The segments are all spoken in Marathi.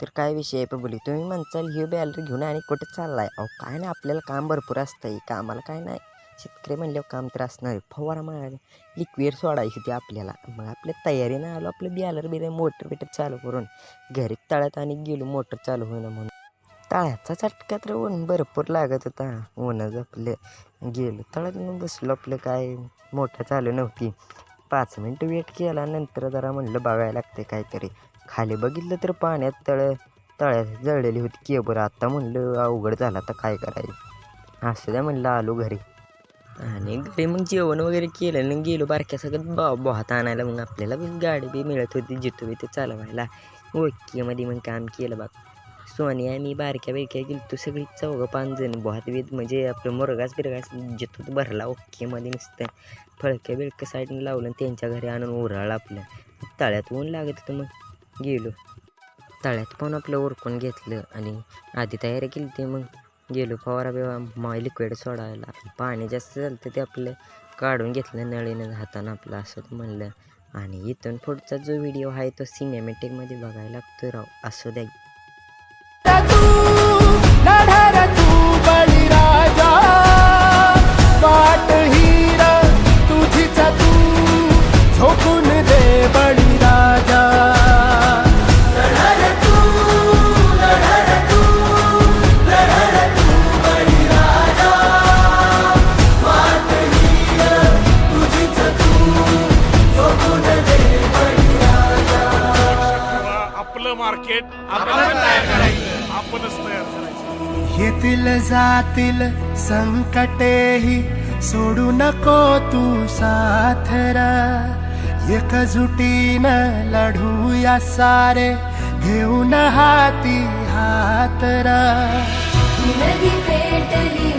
तर काय विषय आहे बघली तुम्ही म्हणचाल ही बॅलर घेऊन आणि कुठे चाललाय? अहो काय नाही आपल्याला काम भरपूर असतं आहे कामाला काय नाही. शेतकरी म्हणल्यावर काम तर असणार आहे. फवारा मारायला लिक्विड सोडायची ती आपल्याला. मग आपल्या तयारीनं आलो आपलं बॅलर बिलर मोटर बिटर चालू करून घरी तळ्यात आणि गेलो मोटर चालू होईना म्हणून. तळ्याचा चटका तर ऊन भरपूर लागत होता. ऊनच आपलं गेलो. तळ्यात बसलो आपलं काय मोटर चालू नव्हती. पाच मिनटं वेट केला नंतर जरा म्हणलं बघायला लागते काहीतरी. खाली बघितलं तर पाण्यात तळ तळ्यात जळलेली होती. केबर आत्ता म्हणलं अवघड झाला तर काय करायचं? असं द्या म्हणलं आलो घरी. आणि घरी मग जेवण वगैरे केलं आणि गेलो बारक्या सगळं बा बोहात आणायला मग आपल्याला बी गाडी बी मिळत होती जिथं बी ते चालवायला. ओकेमध्ये मग काम केलं बघ. सोनी आम्ही बारक्या बिरक्या गेलो तो सगळी चौघं पाच जण बोहात बीत म्हणजे आपलं मुरगास बिरगास जिथं भरला ओकेमध्ये नुसतं. फळक्या बिळक्या साईडने लावलं आणि त्यांच्या घरी आणून उराळलं आपलं. तळ्यात ऊन लागत होतं मग. गेलो. तळ्यात पण आपलं उरकून घेतलं आणि आधी तयारी केली ते मग गेलो फवारा बिवा माय लिक्विड सोडायला. पाणी जास्त झालं तर ते आपलं काढून घेतलं नळीनं हातानं आपलं असं म्हणलं. आणि इथून पुढचा जो व्हिडिओ आहे तो सिनेमॅटिकमध्ये बघायला लागतो राव. असू द्या. आपणच तयार करायचं. येतील जातील संकटेही सोडू नको तू साथरा. एकजुटीनं लढूया सारे घेऊन हाती हातरा. नदी पेटली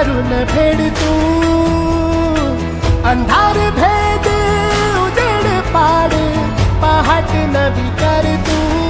आई फेड तू. अंधार भेद उजेड पाड. पहाट नवी कर तू.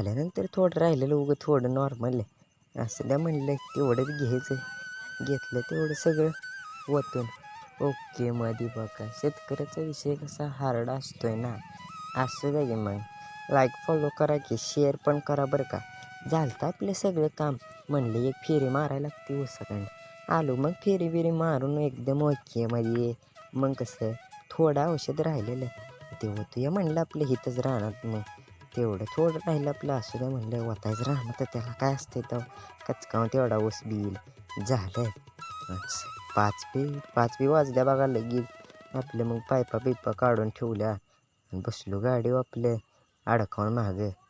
झाल्यानंतर थोडं राहिलेलं उगं थोडं नॉर्मल आहे. असं द्या म्हणलं तेवढंच घ्यायचं. घेतलं तेवढं सगळं वतून. ओके मध्ये बघा. शेतकऱ्याचा विषय कसा हार्ड असतोय ना. असं द्या की मग. लाईक फॉलो करा की शेअर पण करा बरं का. झालं आपलं सगळं काम. म्हणलं एक फेरी मारायला लागते उसाकडं आलो मग फेरी बिरी मारून एकदम ओके मध्ये मग कसं? थोडं औषध राहिलेलं. ते होतं या म्हणलं आपलं हिथंच राहणार मग. तेवढं थोडं राहिलं आपलं असू दे म्हणलं वाटायचं राहणार तर त्याला काय असते तर कचकावून तेवढा ऊस बिल झालं अच्छा. पाच पे पाच पे वाजल्या बघा लगेच. आपलं मग पायपा पिपा काढून ठेवल्या. आणि बसलो गाडी आपलं अडकावून मागं.